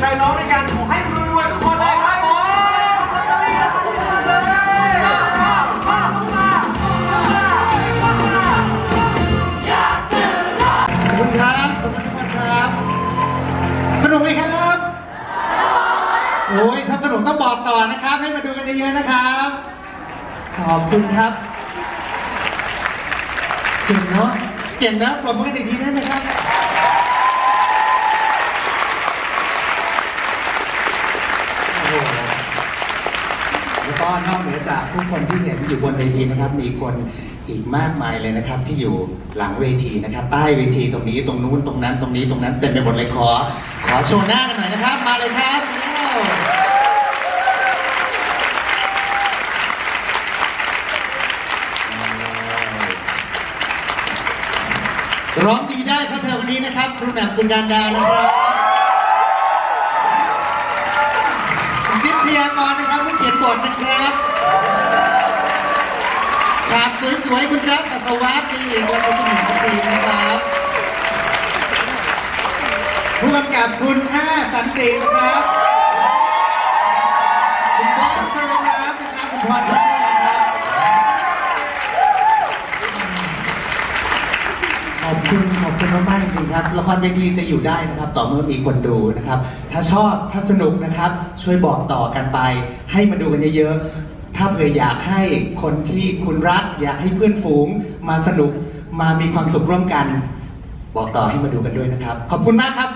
ใจน้องในการขอให้รวยๆทุกคนเลยครับผมขอบคุณครับขอบคุณทุกคนครับ สนุกไหมครับโอ้ยถ้าสนุกต้องบอกต่อนะครับ ให้มาดูกันเยอะๆนะครับ ขอบคุณครับเก่งเนาะเก่งนะปรบมือกันอีกทีได้ไหมครับ ก็นอกเหนือจากผู้คนที่เห็นอยู่บนเวทีนะครับ มีคนอีกมากมายเลยนะครับ ที่อยู่หลังเวทีนะครับ ใต้เวทีตรงนี้ตรงนู้นตรงนั้นตรงนี้ตรงนั้นเต็มไปหมดเลยขอ ขอโชว์หน้ากันหน่อยนะครับ มาเลยครับร้องดีได้เพราะเธอวันนี้นะครับครูแหม่มสุนการดานะครับ พยร์ก่อนะครับผู้เขียนบทนะครับฉากสวยๆคุณแจ๊คสัสวัสดีวันี่และคุณหญิงพัทีนะครับผู้กำกับคุณอ้าสันตินะครับคุณบอสมารินาฟนะครับคุณพรพัชรนะครับ ขอบ คุณมากๆจริงๆครับ ละครเวทีจะอยู่ได้นะครับ ต่อเมื่อมีคนดูนะครับ ถ้าชอบถ้าสนุกนะครับ ช่วยบอกต่อกันไป ให้มาดูกันเยอะๆ ถ้าเผื่ออยากให้คนที่คุณรัก อยากให้เพื่อนฝูง มาสนุกมามีความสุขร่วมกัน บอกต่อให้มาดูกันด้วยนะครับ ขอบคุณมากครับ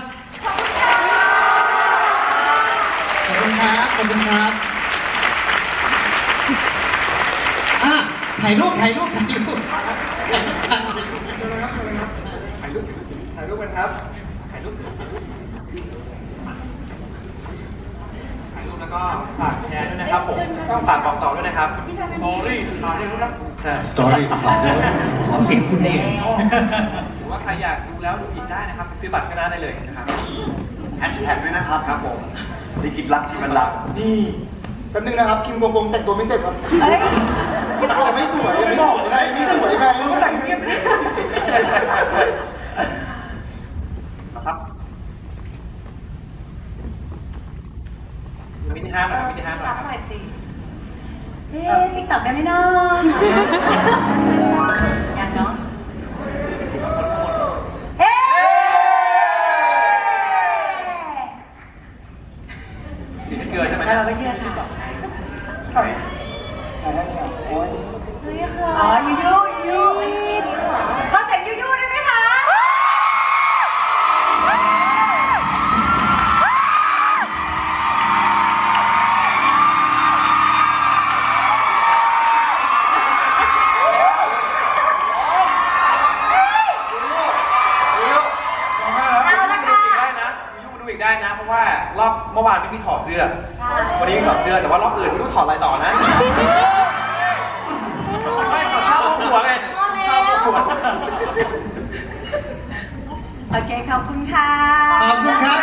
ขอบคุณครับ ขอบคุณครับอะถ่ายรูปถ่ายรูปถ่ายรูปถ่ายรูปถ่ายรูป ถ่ายรูปถ่ายรูปกันครับ ถ่ายรูป ถ่ายรูปแล้วก็ฝากแชร์ด้วยนะครับผมต้องฝากบอกต่อด้วยนะครับโอรี่ถ่ายรูปนะใช่สตอรี่ขอขอเสียงคุณเองหรือว่าใครอยากดูแล้วดูอีกได้นะครับไปซื้อบัตรก็ได้เลยนะครับแฮชแท็กด้วยนะครับครับผมลิขิตรักชีวิตรักนี่แป๊บนึงนะครับคิมกงกงแต่งตัวไม่เสร็จครับเฮ้ยยังไม่สวยยังไม่บอกไงไม่สวยไงไม่แต่งเงียบนะครับ มินิฮาร์ดหน่อยมินิฮาร์ดหน่อยครับพี่ติ๊กต็อกได้ไหมน้องยังเนาะเฮ้สีไม่เกลือใช่ไหมแต่เราไม่เชื่อค่ะใช่ไหนนั่นเนี่ยโอ้ย เฮ้ยค่ะ อ๋อยูยูยู ราะว่ารอบเมื่อวานไม่มีถอดเสื้อใช่วันนี้มีถอดเสื้อแต่ว่ารอบอื่นไม่รู้ถอดอะไรต่อนะไม่ถอดข้าวหัวไงข้าวหัวโอเคขอบคุณค่ะ ขอบคุณครับข